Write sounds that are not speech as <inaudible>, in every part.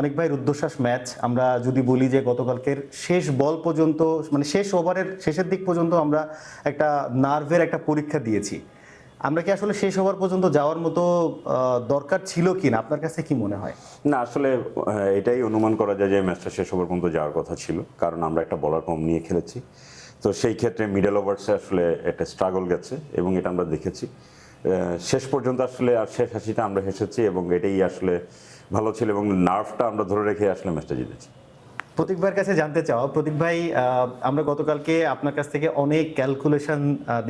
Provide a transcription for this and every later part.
অনেক ভাই রুদ্ধশ্বাস ম্যাচ আমরা যদি বলি যে গতকালকের শেষ বল পর্যন্ত মানে শেষ ওভারের শেষের দিক পর্যন্ত আমরা একটা নার্ভের একটা পরীক্ষা দিয়েছি। আমরা কি আসলে শেষ ওভার পর্যন্ত যাওয়ার মতো দরকার ছিল কি না আপনার কাছে কি মনে হয়? না আসলে এটাই অনুমান করা যায় যে ম্যাচটা শেষ ওভার পর্যন্ত যাওয়ার কথা ছিল। কারণ আমরা একটা বলার কম নিয়ে খেলেছি। তো সেই ক্ষেত্রে মিডল ওভার্সে আসলে একটা স্ট্রাগল গেছে এবং এটা আমরা দেখেছি। শেষ পর্যন্ত আসলে আর শেষ হাসিটা আমরা হেসেছি এবং এটাই আসলে ভালো ছিল এবং নার্ভটা আমরা ধরে রেখে আসলে ম্যাচটা জিতেছি। প্রতীক ভাইয়ের কাছে জানতে চাও। প্রতীক ভাই আমরা গতকালকে আপনার কাছ থেকে অনেক ক্যালকুলেশন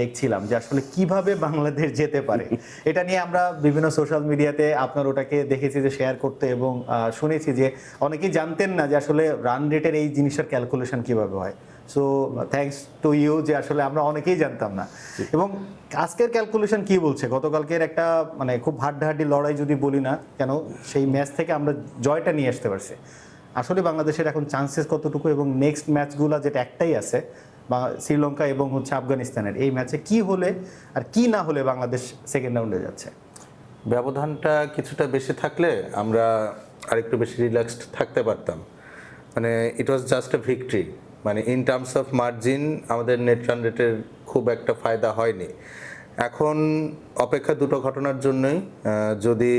দেখছিলাম যে আসলে কীভাবে বাংলাদেশ যেতে পারে। <laughs> এটা নিয়ে আমরা বিভিন্ন সোশ্যাল মিডিয়াতে আপনার ওটাকে দেখেছি যে শেয়ার করতে এবং শুনেছি যে অনেকেই জানতেন না যে আসলে রান রেটের এই জিনিসটার ক্যালকুলেশন কীভাবে হয়। সো থ্যাঙ্কস টু ইউ যে আসলে আমরা অনেকেই জানতাম না। এবং আজকের ক্যালকুলেশন কি বলছে? গতকালকের একটা মানে খুব হাড্ডাহাড্ডি লড়াই যদি বলি না কেন? সেই ম্যাচ থেকে আমরা জয়টা নিয়ে আসতে পারছি। আসলে বাংলাদেশের এখন চান্সেস কতটুকু এবং নেক্সট ম্যাচগুলো যেটা একটাই আছে, বা শ্রীলঙ্কা এবং হচ্ছে আফগানিস্তানের, এই ম্যাচে কি হলে আর কি না হলে বাংলাদেশ সেকেন্ড রাউন্ডে যাচ্ছে? ব্যবধানটা কিছুটা বেশি থাকলে আমরা আরেকটু বেশি রিল্যাক্সড থাকতে পারতাম। মানে it was just a victory মানে ইন টার্মস অফ মার্জিন আমাদের নেট রান রেটের খুব একটা ফায়দা হয়নি। এখন অপেক্ষা দুটো ঘটনার জন্যই যদি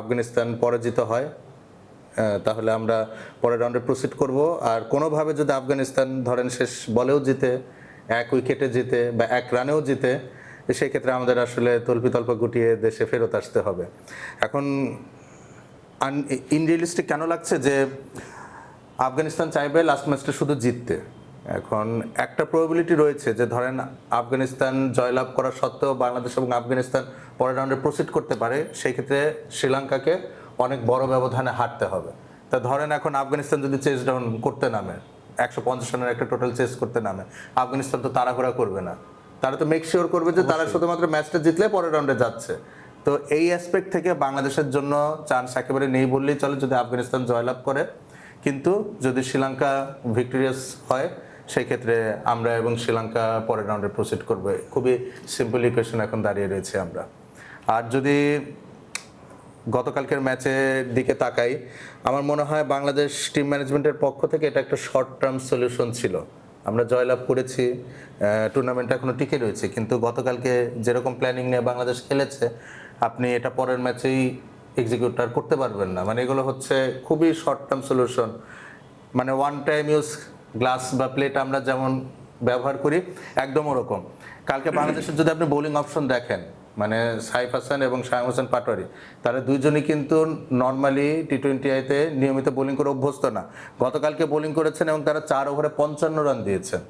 আফগানিস্তান পরাজিত হয় তাহলে আমরা পরের রাউন্ডে প্রসিড করব। আর কোনোভাবে যদি আফগানিস্তান ধরেন শেষ বলেও জিতে, এক উইকেটে জিতে বা এক রানেও জিতে সেক্ষেত্রে আমাদের আসলে তল্পি তল্পা গুটিয়ে দেশে ফেরত আসতে হবে। এখন ইনরিয়েলিস্টিক কেন লাগছে যে আফগানিস্তান চাইবে লাস্ট ম্যাচটা শুধু জিততে? এখন একটা প্রবাবিলিটি রয়েছে যে ধরেন আফগানিস্তান জয়লাভ করা সত্ত্বেও বাংলাদেশ এবং আফগানিস্তান পরের রাউন্ডে প্রসিড করতে পারে। সেই ক্ষেত্রে শ্রীলঙ্কাকে অনেক বড় ব্যবধানে হারতে হবে। তা ধরেন এখন আফগানিস্তান যদি চেস ডাউন করতে নামে একশো পঞ্চাশ রানের একটা টোটাল চেস করতে নামে আফগানিস্তান তো তাড়াহুড়া করবে না। তারা তো মেক শিওর করবে যে তারা শুধুমাত্র ম্যাচটা জিতলে পরের রাউন্ডে যাচ্ছে। তো এই অ্যাসপেক্ট থেকে বাংলাদেশের জন্য চান্স একেবারে নেই বললেই চলে যদি আফগানিস্তান জয়লাভ করে। কিন্তু যদি শ্রীলঙ্কা ভিক্টোরিয়াস হয় সেই ক্ষেত্রে আমরা এবং শ্রীলঙ্কা পরের রাউন্ডে প্রসিড করবে। খুবই সিম্পল ইকুয়েশন এখন দাঁড়িয়ে রয়েছে আমরা। আর যদি গতকালকের ম্যাচের দিকে তাকাই, আমার মনে হয় বাংলাদেশ টিম ম্যানেজমেন্টের পক্ষ থেকে এটা একটা শর্ট টার্ম সলিউশন ছিল। আমরা জয়লাভ করেছি টুর্নামেন্ট এখনও টিকে রয়েছে, কিন্তু গতকালকে যেরকম প্ল্যানিং নিয়ে বাংলাদেশ খেলেছে, আপনি এটা পরের ম্যাচেই এক্সিকিউট আর করতে পারবেন না। মানে এগুলো হচ্ছে খুবই শর্ট টার্ম সলিউশন মানে ওয়ান টাইম ইউজ গ্লাস বা প্লেট আমরা যেমন ব্যবহার করি একদম ওরকম। কালকে বাংলাদেশের যদি আপনি বোলিং অপশন দেখেন মানে সাইফ হাসান এবং শাহ হোসেন পাটোয়ারি তারা দুইজনই কিন্তু নর্মালি টি টোয়েন্টি আইতে নিয়মিত বোলিং করে অভ্যস্ত না। গতকালকে বোলিং করেছেন এবং তারা চার ওভারে পঞ্চান্ন রান দিয়েছেন।